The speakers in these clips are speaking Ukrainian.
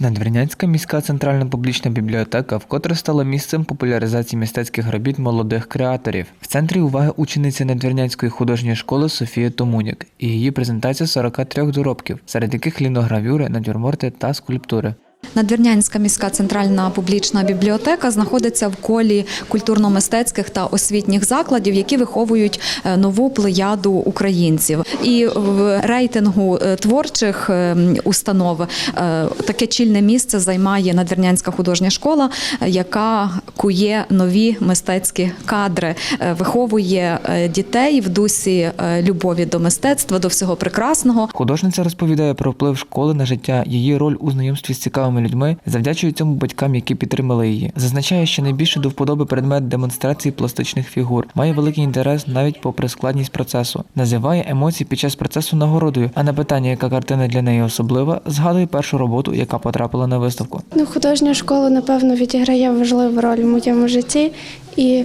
Надвірнянська міська центральна публічна бібліотека вкотре стала місцем популяризації мистецьких робіт молодих креаторів. В центрі уваги учениці Надвірнянської художньої школи Софія Томунік і її презентація 43 доробків, серед яких ліногравюри, натюрморти та скульптури. Надвірнянська міська центральна публічна бібліотека знаходиться в колі культурно-мистецьких та освітніх закладів, які виховують е, нову плеяду українців. І в рейтингу е, творчих е, установ таке чільне місце займає Надвірнянська художня школа, яка кує нові мистецькі кадри, виховує дітей в дусі любові до мистецтва, до всього прекрасного. Художниця розповідає про вплив школи на життя, її роль у знайомстві з цікавими людьми, завдячує цьому батькам, які підтримали її. Зазначає, що найбільше до вподоби предмет демонстрації пластичних фігур, має великий інтерес навіть попри складність процесу. Називає емоції під час процесу нагородою. А на питання, яка картина для неї особлива, згадує першу роботу, яка потрапила на виставку. Ну, художня школа, напевно, відіграє важливу роль в моєму житті. І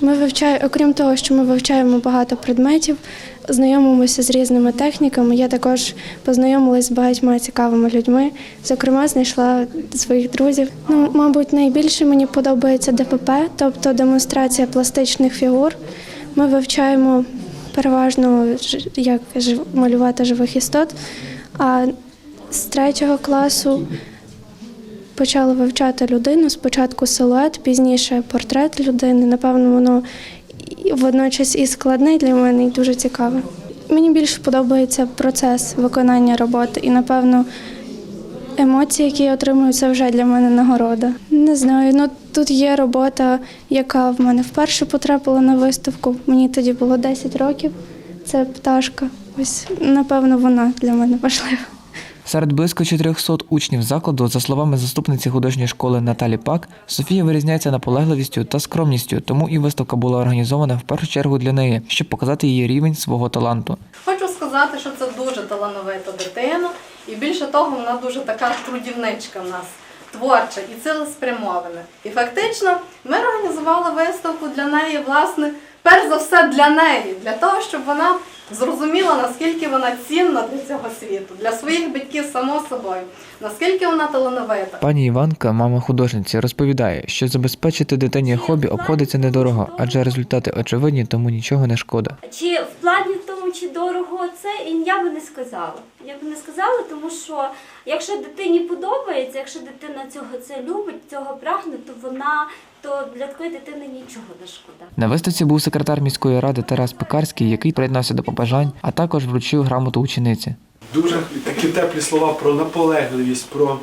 ми вивчаємо, окрім того, що ми вивчаємо багато предметів, знайомимося з різними техніками. Я також познайомилася з багатьма цікавими людьми. Зокрема, знайшла своїх друзів. Ну, мабуть, найбільше мені подобається ДПП, тобто демонстрація пластичних фігур. Ми вивчаємо переважно як малювати живих істот. А з третього класу почала вивчати людину. Спочатку силует, пізніше портрет людини. Напевно, воно водночас і складне для мене, і дуже цікаве. Мені більше подобається процес виконання роботи, і напевно емоції, які я отримую, це вже для мене нагорода. Не знаю. Ну тут є робота, яка в мене вперше потрапила на виставку. Мені тоді було 10 років. Це пташка. Ось напевно вона для мене важлива. Серед близько 400 учнів закладу, за словами заступниці художньої школи Наталі Пак, Софія вирізняється наполегливістю та скромністю, тому і виставка була організована в першу чергу для неї, щоб показати її рівень свого таланту. Хочу сказати, що це дуже талановита дитина, і більше того, вона дуже така трудівничка в нас, творча і цілеспрямована. І фактично ми організували виставку для неї, власне, перш за все для неї, для того, щоб вона зрозуміла, наскільки вона цінна для цього світу, для своїх батьків, само собою, наскільки вона талановита. Пані Іванка, мама художниці, розповідає, що забезпечити дитині хобі обходиться недорого, адже результати очевидні, тому нічого не шкода. Чи в плані чи дорого це, і я би не сказала. Я би не сказала, тому що якщо дитині подобається, якщо дитина цього це любить, цього прагне, то вона то для такої дитини нічого не шкода. На виставці був секретар міської ради Тарас Пекарський, який приєднався до побажань, а також вручив грамоту учениці. Дуже такі теплі слова про наполегливість, про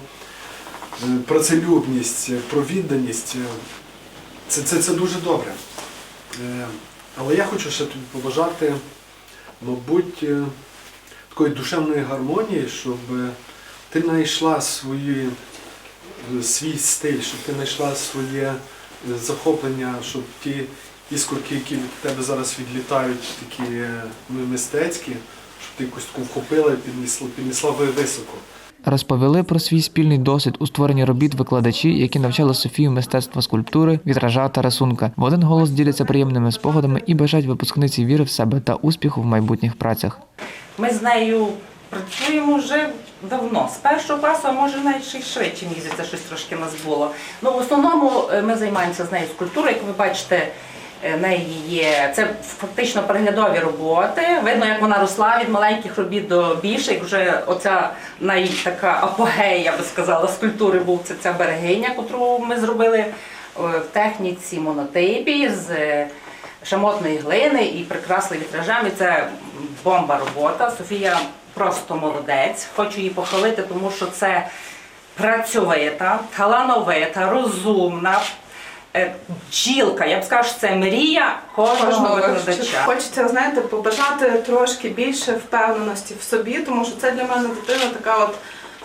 е, працелюбність, про відданість. Це, це, це дуже добре. Е, Але я хочу ще тобі побажати, мабуть, е, такої душевної гармонії, щоб е, ти знайшла свої, е, свій стиль, щоб ти знайшла своє захоплення, щоб ті іскорки, які від тебе зараз відлітають, такі мистецькі, щоб ти якусь таку вхопила і піднесла, піднесла високо. Розповіли про свій спільний досвід у створенні робіт викладачі, які навчали Софію мистецтва скульптури, вітража та рисунка. В один голос діляться приємними спогадами і бажають випускниці віри в себе та успіху в майбутніх працях. Ми з нею працюємо вже давно, з першого класу, а може навіть швидше здається, щось трошки нас було. Ну, в основному е, ми займаємося з нею скульптурою, як ви бачите. Е, в неї є це фактично переглядові роботи. Видно, як вона росла від маленьких робіт до більших. Вже оця найтака апогея, я би сказала, скульптури був це ця берегиня, яку ми зробили е, в техніці монотипі з е, шамотної глини і прикрасли вітражами. Це бомба робота. Софія просто молодець. Хочу її похвалити, тому що це працьовита, талановита, розумна. Е, Бджілка, я б сказала, що це мрія кожного Кожного викладача. хочеться, знаєте, побажати трошки більше впевненості в собі, тому що це для мене дитина така, от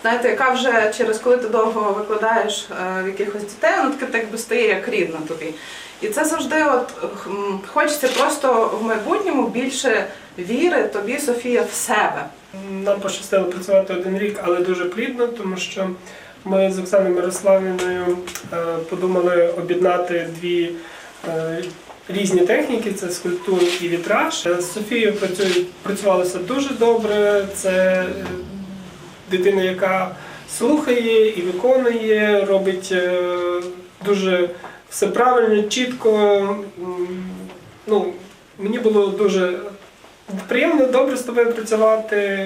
знаєте, яка вже через коли ти довго викладаєш е, в якихось дітей, вона таке так би стає як рідна тобі. І це завжди, от хочеться просто в майбутньому більше віри тобі, Софія, в себе. Нам пощастило працювати один рік, але дуже плідно, тому що ми з Оксаною Мирославівною е, подумали об'єднати дві е, різні техніки: це скульптуру і вітраж. Е, З Софією працювалося дуже добре. Це дитина, яка слухає і виконує, робить дуже все правильно, чітко. Ну, мені було дуже приємно, добре з тобою працювати.